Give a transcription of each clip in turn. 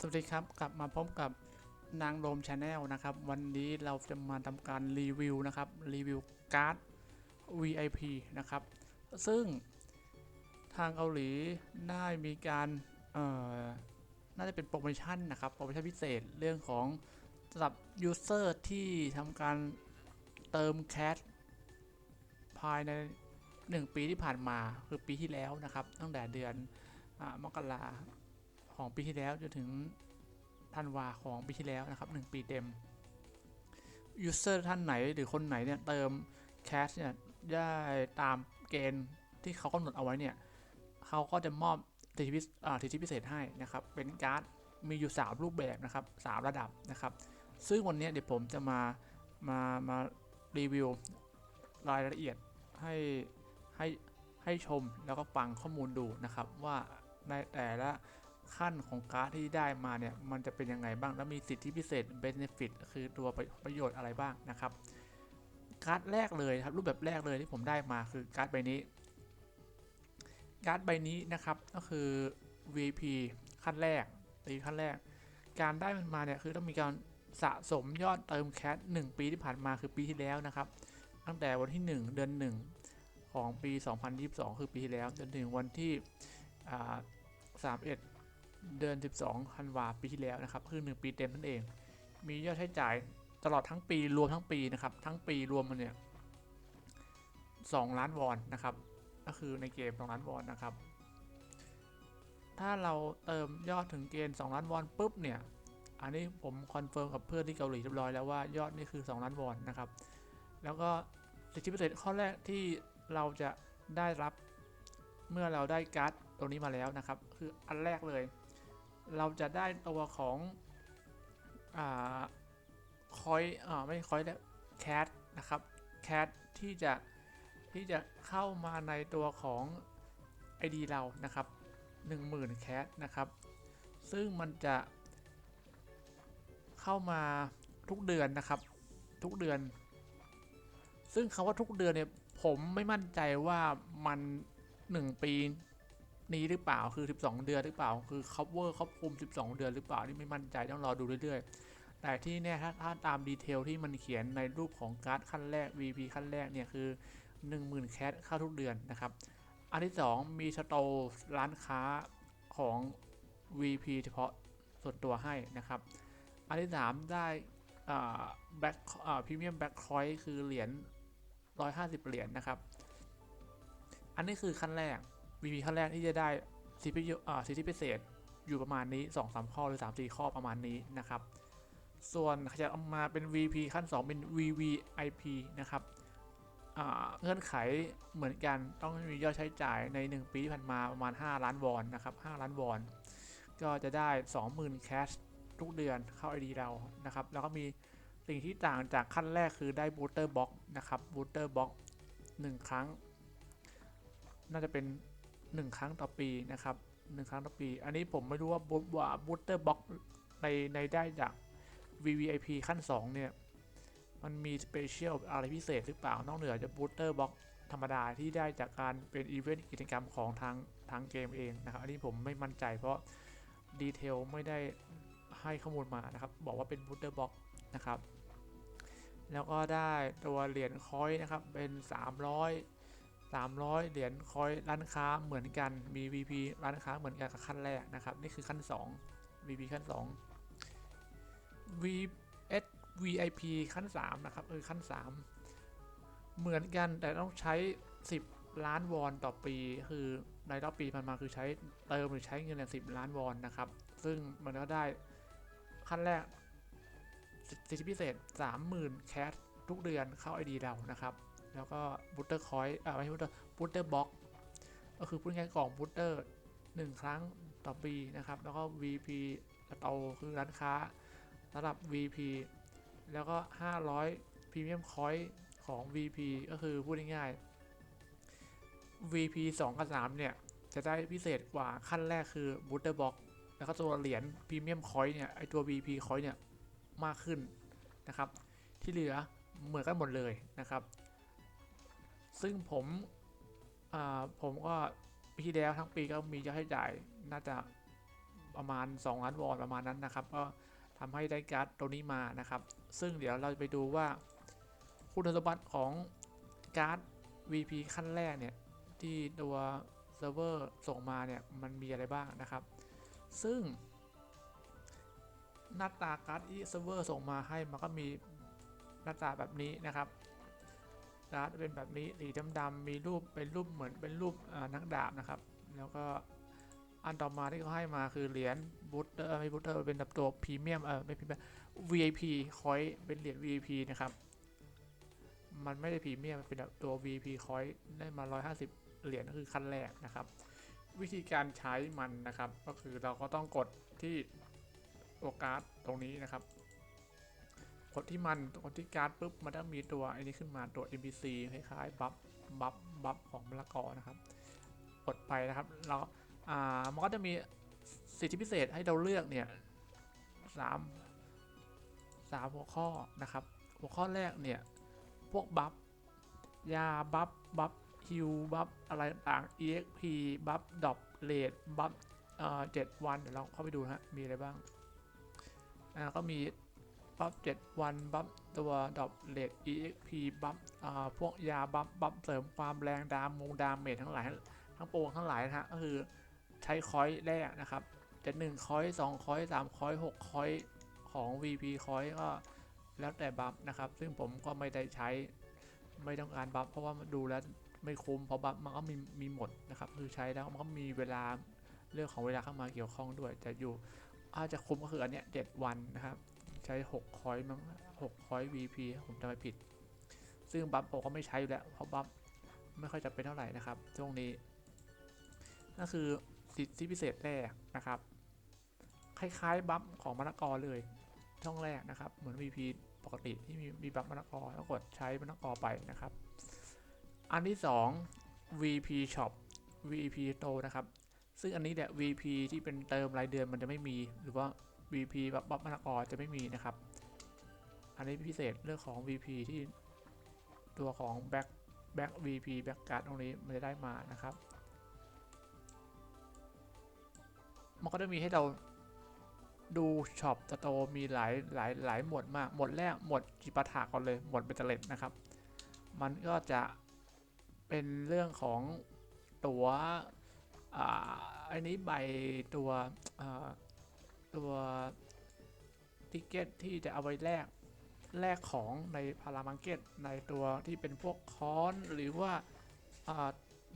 สวัสดีครับ กลับมาพบกับนางโดมชาแนลนะครับ วันนี้เราจะมาทำการรีวิวนะครับรีวิวการ์ด VIP นะครับ ซึ่งทางเกาหลีได้มีการเอ่อน่าจะเป็นโปรโมชั่นนะครับโปรโมชั่นพิเศษเรื่องของสำหรับยูเซอร์ที่ทำการเติมแคชภายใน 1 ปีที่ผ่านมาคือปีที่แล้วนะครับ ตั้งแต่เดือนอมกรา ของปีที่แล้วจนถึงธันวาของปีที่แล้วนะครับ 1 ปีเต็มยูเซอร์ท่านไหนหรือคนไหนเนี่ยเติมแคชเนี่ยได้ตามเกณฑ์ที่เขากำหนดเอาไว้เนี่ยเขาก็จะมอบสิทธิพิเศษสิทธิพิเศษให้นะครับ เป็นการ์ดมีอยู่ 3 รูปแบบนะครับ 3 ระดับนะครับ ซึ่งวันนี้เดี๋ยวผมจะมามามารีวิวรายละเอียดให้ให้ให้ชมแล้วก็ฟังข้อมูลดูนะครับ ว่าในแต่ละ ขั้นของการ์ดที่ได้มาเนี่ยมันจะเป็นยังไงบ้าง แล้วมีสิทธิพิเศษ benefit คือตัวประประโยชน์อะไรบ้างนะครับการ์ดแรกเลยครับรูปแบบแรกเลยที่ผมได้มาคือการ์ดใบนี้ การ์ดใบนี้นะครับก็คือ VP ขั้นแรกตีขั้นแรก การได้มันมาเนี่ยคือต้องมีการสะสมยอดเติมแคช1ปีที่ผ่านมาคือปีที่แล้วนะครับ ตั้งแต่วันที่ 1 เดือน 1 ของปี 2022 คือปีที่แล้วจนถึงวันที่ 31 เดือน 12ธันวาปีที่แล้วนะครับคือ 1 ปีเต็มนั่นเอง มียอดใช้จ่ายตลอดทั้งปีรวมทั้งปีนะครับ ทั้งปีรวมมันเนี่ย2ล้านวอนนะครับ ก็คือในเกม2ล้านวอนนะครับ ถ้าเราเติมยอดถึงเกณฑ์2ล้านวอนปุ๊บเนี่ย อันนี้ผมคอนเฟิร์มกับเพื่อนที่เกาหลีเรียบร้อยแล้วว่ายอดนี่คือ 2 ล้านวอนนะครับ แล้วก็สิทธิพิเศษข้อแรกที่เราจะได้รับเมื่อเราได้การ์ดตัวนี้มาแล้วนะครับ คืออันแรกเลย เราจะได้ตัวของอ่าคอยอ่าไม่คอยแล้วแคทนะครับแคทที่จะที่จะเข้ามาในตัวของ ID เรานะครับ 10,000แคทนะครับ ซึ่งมันจะเข้ามาทุกเดือนนะครับ ทุกเดือน ซึ่งคำว่าทุกเดือนเนี่ยผมไม่มั่นใจว่ามัน 1 ปี นี้หรือเปล่าคือ 12 เดือนหรือเปล่า คือ cover ครอบคลุม 12 เดือนหรือเปล่านี่ไม่มั่นใจต้องรอดูเรื่อยๆ แต่ที่แน่ถ้าถ้าตามดีเทลที่มันเขียนในรูปของการ์ดขั้นแรก VP ขั้นแรกเนี่ยคือ 10,000 แคทเข้าทุกเดือนนะครับ อันที่ 2 มีสโตร์ร้านค้าของ VP เฉพาะส่วนตัวให้นะครับ อันที่ 3 ได้แบ็คพรีเมียมแบ็คคอยคือเหรียญ150 เหรียญนะครับ อันนี้คือขั้นแรก VP ขั้นแรกที่จะได้สิทธิสิทธิพิเศษอยู่ประมาณนี้ 2-3 ข้อหรือ 3-4 ข้อประมาณนี้นะครับ ส่วนขยับออกมาเป็น VP ขั้น 2 เป็น VVIP นะครับเงื่อนไขเหมือนกันต้องมียอดใช้จ่ายใน 1 ปีที่ผ่านมาประมาณ 5 ล้านวอนนะครับ 5 ล้านวอน ก็จะได้ 20,000แคชทุกเดือนเข้า ID เรานะครับ แล้วก็มีสิ่งที่ต่างจากขั้นแรกคือได้บูสเตอร์บ็อกนะครับบูสเตอร์บ็อกหนึ่งครั้ง น่าจะเป็น 1 ครั้งต่อปีนะครับหนึ่งครั้งต่อปี อันนี้ผมไม่รู้ว่าบูว่าบูสเตอร์บ็อกในในได้จาก VVIP ขั้น 2 เนี่ย มันมีสเปเชียลอะไรพิเศษหรือเปล่านอกเหนือจากบูสเตอร์บ็อกธรรมดาที่ได้จากการเป็นอีเวนต์กิจกรรมของทางทางเกมเองนะครับ อันนี้ผมไม่มั่นใจเพราะดีเทลไม่ได้ให้ข้อมูลมานะครับ บอกว่าเป็นบูสเตอร์บ็อกนะครับ แล้วก็ได้ตัวเหรียญคอยนะครับเป็น 300 300 เหรียญคอยร้านค้าเหมือนกันมี VP ร้านค้าเหมือนกันกับขั้นแรกนะครับ นี่คือขั้น 2 VP ขั้น 2 VS VIP ขั้น 3 นะครับเออขั้น 3 เหมือนกันแต่ต้องใช้ 10 ล้านวอนต่อปี คือในรอบปีมันมาคือใช้เติมหรือใช้เงินเนี่ย10ล้านวอนนะครับ ซึ่งมันก็ได้ขั้นแรกสิทธิพิเศษ 30,000 แคชทุกเดือนเข้า ID เรานะครับ แล้วก็บูตเตอร์คอยอ่าไม่ใช่บูตเตอร์บูตเตอร์บ็อกก็คือพูดง่ายๆกล่องบูตเตอร์หนึ่งครั้งต่อปีนะครับ แล้วก็ VP โตคือร้านค้าระดับ VP แล้วก็ 500พรีเมียมคอยของ VP ก็คือพูดง่ายๆ VP 2 กับ 3 เนี่ย จะได้พิเศษกว่าขั้นแรกคือบูตเตอร์บ็อกแล้วก็ตัวเหรียญพรีเมียมคอยเนี่ย ไอตัว VP คอยเนี่ย มากขึ้นนะครับ ที่เหลือเหมือนกันหมดเลยนะครับ ซึ่งผมอ่าผมก็ปีที่แล้วทั้งปีก็มียอดใช้จ่ายน่าจะประมาณ 2 ล้านวอนประมาณนั้นนะครับ ก็ทำให้ได้การ์ดตัวนี้มานะครับ ซึ่งเดี๋ยวเราจะไปดูว่า คุณสมบัติของการ์ด VP ขั้นแรกเนี่ย ที่ตัวเซิร์ฟเวอร์ส่งมาเนี่ย มันมีอะไรบ้างนะครับ ซึ่ง หน้าตาการ์ดที่เซิร์ฟเวอร์ส่งมาให้มันก็มีหน้าตาแบบนี้นะครับ การ์ดเป็นแบบนี้สีดำๆมีรูปเป็นรูปเหมือนเป็นรูปนักดาบนะครับ แล้วก็อันต่อมาที่เขาให้มาคือเหรียญบูตเตอร์ไม่บูตเตอร์เป็นแบบตัวพรีเมียมเออไม่พรีเมียม VIP คอยเป็นเหรียญ VIP นะครับ มันไม่ได้พรีเมียมมันเป็นแบบตัว VIP คอยได้มา 150 เหรียญก็คือขั้นแรกนะครับ วิธีการใช้มันนะครับ ก็คือเราก็ต้องกดที่ตัวการ์ดตรงนี้นะครับ ดที่มันกดที่การ์ดปุ๊บมันจะมีตัวอ้นี้ขึ้นมาตัว NPC คล้ายๆบัฟบัฟบัฟของมะละกอนะครับกดไปนะครับเราอ่ามันก็จะมีสิทธิพิเศษให้เราเลือกเนี่ยสามสามหัวข้อนะครับ หัวข้อแรกเนี่ยพวกบัฟยาบัฟบัฟฮิวบัฟอะไรต่าง exp บัฟดอปเลดบัฟเอ่อเจ็ดวันเดี๋ยวเราเข้าไปดูนะฮะมีอะไรบ้างอ่าก็มี บัฟเจ็ดวัน บัฟตัวดอปเลด exp บัฟอ่าพวกยาบัฟบัฟเสริมความแรงดามมงดามเมจทั้งหลาย ทั้งปวงทั้งหลายนะฮะก็คือใช้คอยแรกนะครับจะหนึ่งคอยสองคอยสามคอยหกคอยของ VP คอยก็แล้วแต่บัฟนะครับ ซึ่งผมก็ไม่ได้ใช้ไม่ต้องการบัฟเพราะว่าดูแล้วไม่คุ้มเพราะบัฟมันก็มีมีหมดนะครับ คือใช้แล้วมันก็มีเวลาเรื่องของเวลาเข้ามาเกี่ยวข้องด้วย แต่อยู่อาจจะคุ้มก็คืออันเนี้ยเจ็ดวันนะครับ ใช้6คอยมั้งหกคอย VP ผมจำไม่ผิด ซึ่งบัฟผมก็ไม่ใช้อยู่แล้ว เพราะบัฟไม่ค่อยจะเป็นเท่าไหร่นะครับช่วงนี้ก็คือสิทธิพิเศษแรกนะครับ คล้ายๆบัฟของมะละกอเลยช่องแรกนะครับ เหมือน VP ปกติที่มีมีบัฟมะละกอแล้วกดใช้มะละกอไปนะครับ อันที่ 2 VP Shop VP โตนะครับ ซึ่งอันนี้เนี่ย VP ที่เป็นเติมรายเดือนมันจะไม่มีหรือว่า VP บัฟบัฟมะละกอจะไม่มีนะครับ อันนี้พิเศษเรื่องของ VP ที่ตัวของ Back Back VP Back Card ตรงนี้มันจะได้มานะครับ มันก็จะมีให้เราดูช็อปสโตรมีหลายหลายหลายหมวดมาก หมวดแรกหมวดจิปาถะก่อนเลย หมวดเบตเตเลตนะครับ มันก็จะเป็นเรื่องของตัวอ่าอันนี้ใบตัวอ่า ตัวติเกตที่จะเอาไว้แลกแลกของในพารามาร์เก็ตในตัวที่เป็นพวกคอนหรือว่า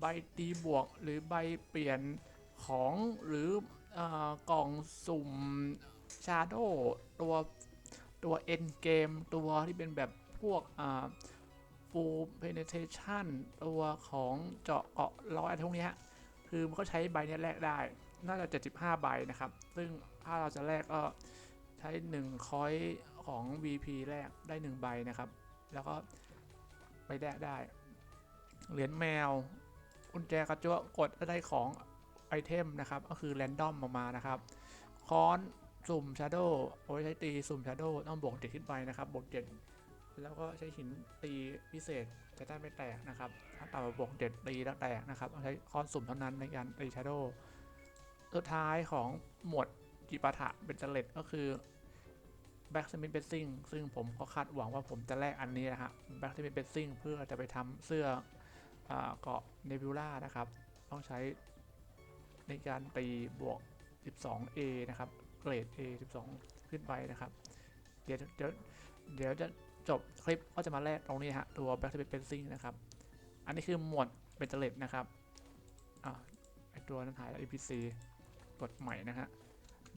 ใบตีบวกหรือใบเปลี่ยนของหรืออกล่องสุ่มชาโดตัวตัวเอ็นเกมตัวที่เป็นแบบพวกอ่า full penetration ตัวของเจาะเกาะร้อยอะไรพวกนี้คือมันก็ใช้ใบนี้แลกได้ น่าจะ 75 ใบนะครับ ซึ่งถ้าเราจะแลกก็ใช้1คอยของ VP แลกได้ 1 ใบนะครับ แล้วก็ไปแลกได้ เหรียญแมวกุญแจกระจวกดแล้วได้ของไอเทมนะครับ ก็คือแรนดอมออกมานะครับ ค้อนสุ่มชาร์โดเอาไว้ใช้ตีสุ่มชาร์โดต้องบวกเจ็ดขึ้นไปนะครับบวกเจ็ดแล้วก็ใช้หินตีพิเศษจะได้ไม่แตกนะครับถ้าต่ำกว่าบวกเจ็ดตีแล้วแตกนะครับต้องใช้ค้อนสุ่มเท่านั้นในการตีชาร์โดสุดท้ายของหมวด จิปาถะเป็นเจเลตก็คือแบ็กสมิธเบสซิ่งซึ่งผมก็คาดหวังว่าผมจะแลกอันนี้นะฮะแบ็กสมิธเบสซิ่งเพื่อจะไปทำเสื้ออเกาะเนบิวล่านะครับ ต้องใช้ในการตีบวก 12A นะครับ เกรด A 12 ขึ้นไปนะครับ เดี๋ยวเดี๋ยวเดี๋ยวจะจบคลิปก็จะมาแลกตรงนี้ฮะ ตัว Back to b a s i n g นะครับ อันนี้คือหมวดเบนเจเลตนะครับ อ่าตัวนั้นหายแล้ว APC กดใหม่นะฮะ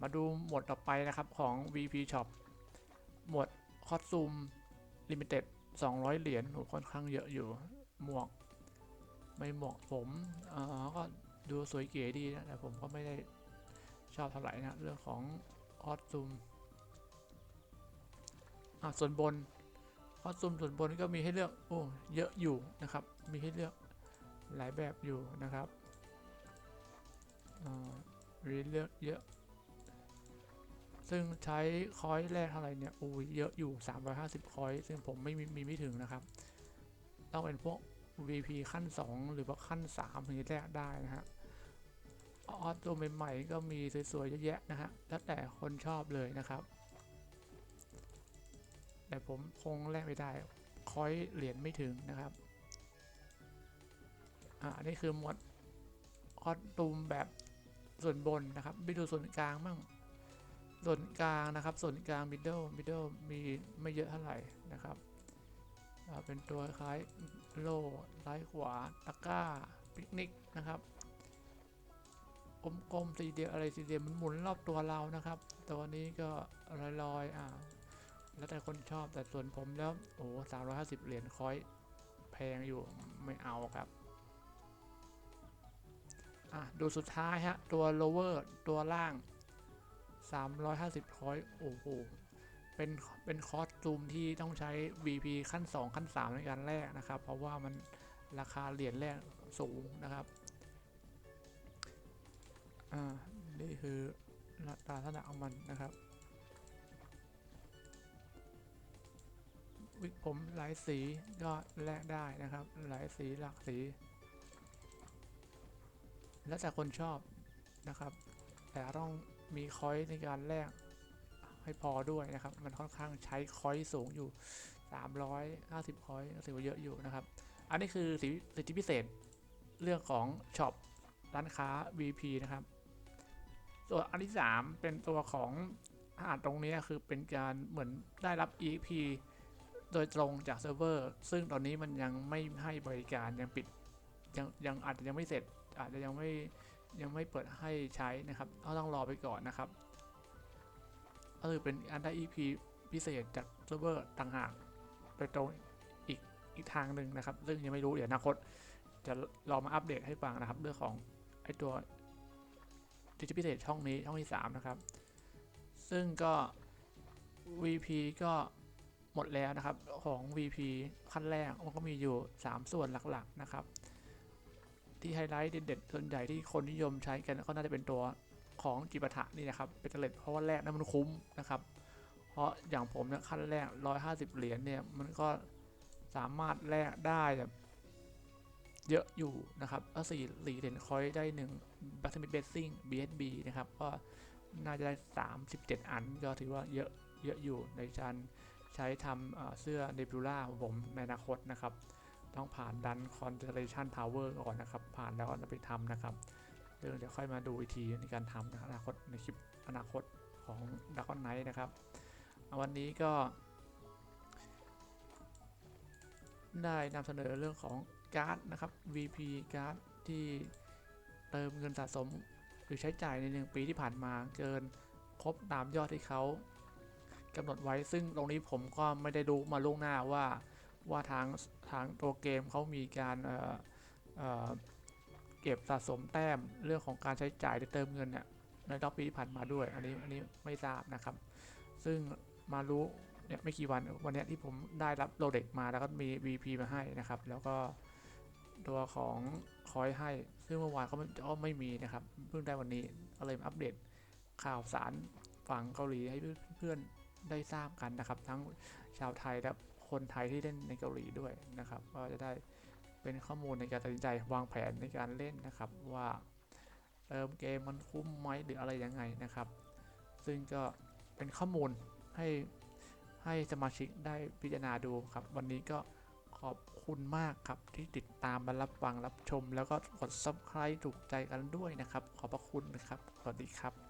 มาดูหมวดต่อไปนะครับของ VP Shop หมวดคอสซูมลิมิเต็ด200 เหรียญโหค่อนข้างเยอะอยู่ หมวก ไม่หมาะผมเอ่าก็ดูสวยเก๋ดีนะ แต่ผมก็ไม่ได้ชอบเท่าไหร่นะ เรื่องของคอสซูมอะส่วนบนคอสตูมส่วนบนก็มีให้เลือก โอ้ เยอะอยู่นะครับ มีให้เลือกหลายแบบอยู่นะครับอ่ามีเลือกเยอะ ซึ่งใช้คอยแรกเท่าไหร่เนี่ยอ้ยเยอะอยู่ 350 คอย ซึ่งผมไม่มีไม่ถึงนะครับ ต้องเป็นพวก VP ขั้น 2 หรือว่าขั้น3ถึงจะแลกได้นะฮะออสตัวใหม่ๆก็มีสวยๆเยอะแยะนะฮะแล้วแต่คนชอบเลยนะครับ แต่ผมคงแลกไม่ได้ คอยเหรียญไม่ถึงนะครับอ่านนี้คือหมดคอสตูมแบบส่วนบนนะครับไปดูส่วนกลางมั่ง ส่วนกลางนะครับส่วนกลาง middle middle มีไม่เยอะเท่าไหร่นะครับเป็นตัวคล้ายโล่ซ้ายขวาตะก้าปิกนิกนะครับกลมๆสี่เหลี่ยมอะไรสี่เหลี่ยมมันหมุนรอบตัวเรานะครับ ตัวนี้ก็ลอยๆอ่าแล้วแต่คนชอบแต่ส่วนผมแล้วโอ้สามร้อยห้าสิบเหรียญคอยแพงอยู่ไม่เอาครับอะดูสุดท้ายฮะตัว lower ตัวล่าง 350คอยโอ้โห เป็น เป็นคอสตูมที่ต้องใช้ VP ขั้น 2 ขั้น 3 ในการแลกนะครับ เพราะว่ามันราคาเหรียญแรกสูงนะครับ อ่า นี่คือหน้าตาลักษณะของมันนะครับวิกผมหลายสีก็แลกได้นะครับ หลายสีหลากสี แล้วแต่คนชอบนะครับ แต่ต้อง มีคอยในการแลกให้พอด้วยนะครับ มันค่อนข้างใช้คอยสูงอยู่ 350 คอยถือว่าเยอะอยู่นะครับ อันนี้คือสิทธิพิเศษเรื่องของช็อปร้านค้า VP นะครับส่วนอันที่ 3 เป็นตัวของอ่าตรงนี้คือเป็นการเหมือนได้รับ EP โดยตรงจากเซิร์ฟเวอร์ ซึ่งตอนนี้มันยังไม่ให้บริการยังปิดยังยังอาจจะยังไม่เสร็จ อาจจะยังไม่ ยังไม่เปิดให้ใช้นะครับก็ต้องรอไปก่อนนะครับก็คือเป็นอันได้ EP พิเศษจากเซิร์ฟเวอร์ต่างหากโดยตรงอีกอีกทางหนึ่งนะครับ ซึ่งยังไม่รู้เดี๋ยวอนาคต จะรอมาอัปเดตให้ฟังนะครับ เรื่องของไอตัวสิทธิพิเศษช่องนี้ช่องที่ 3 นะครับ ซึ่งก็ VP ก็หมดแล้วนะครับของ VP ขั้นแรกมันก็มีอยู่ 3 ส่วนหลักๆนะครับ ที่ไฮไลท์เด่นๆส่วนใหญ่ที่คนนิยมใช้กันก็น่าจะเป็นตัวของจิปาถะนี่นะครับเป็นเล็ดเพราะว่าแรกนั้นมันคุ้มนะครับ เพราะอย่างผมเนี่ยขั้นแรก 150 เหรียญเนี่ยมันก็สามารถแลกได้แบบเยอะอยู่นะครับก็สี่เหรียญคอยได้หนึ่งบัตเตอร์มิดเบสซิ่ง BSB นะครับ ก็น่าจะได้ 37 อัน ก็ถือว่าเยอะเยอะอยู่ในการใช้ทำเสื้อเนบิ u ล่าของผมในอนาคตนะครับ ต้องผ่านดัน Constellation Tower ก่อนนะครับ ผ่านแล้วก็ไปทำนะครับเดี๋ยวเดี๋ยวค่อยมาดูอีกทีในการทำนะครับอนาคตในคลิปอนาคตของ d a r k o n Knight นะครับ วันนี้ก็ ได้นำเสนอเรื่องของการ์ดนะครับ VP การ์ดที่เติมเงินสะสมหรือใช้จ่ายในหนึ่งปีที่ผ่านมาเกินครบตามยอดที่เขากำหนดไว้ซึ่งตรงนี้ผมก็ไม่ได้รู้มาล่วงหน้าว่า ว่าทางทางตัวเกมเขามีการเเเก็บสะสมแต้มเรื่องของการใช้จ่ายเติมเงินเนี่ยในรอบปีที่ผ่านมาด้วย อันนี้อันนี้ไม่ทราบนะครับ ซึ่งมารู้เนี่ยไม่กี่วันวันนี้ที่ผมได้รับโลเด็กมาแล้วก็มี VP มาให้นะครับ แล้วก็ตัวของคอยให้ ซึ่งเมื่อวานเขาก็ไม่มีนะครับ เพิ่งได้วันนี้ก็เลยมาอัปเดตข่าวสารฝั่งเกาหลีให้เพื่อนๆได้ทราบกันนะครับ ทั้งชาวไทยและ คนไทยที่เล่นในเกาหลีด้วยนะครับ ก็จะได้เป็นข้อมูลในการตัดสินใจวางแผนในการเล่นนะครับว่าเติมเกมมันคุ้มไหมหรืออะไรยังไงนะครับ ซึ่งก็เป็นข้อมูลให้ให้สมาชิกได้พิจารณาดูครับ วันนี้ก็ขอบคุณมากครับที่ติดตามมารับฟังรับชม แล้วก็กด subscribe ถูกใจกันด้วยนะครับ ขอบพระคุณนะครับ สวัสดีครับ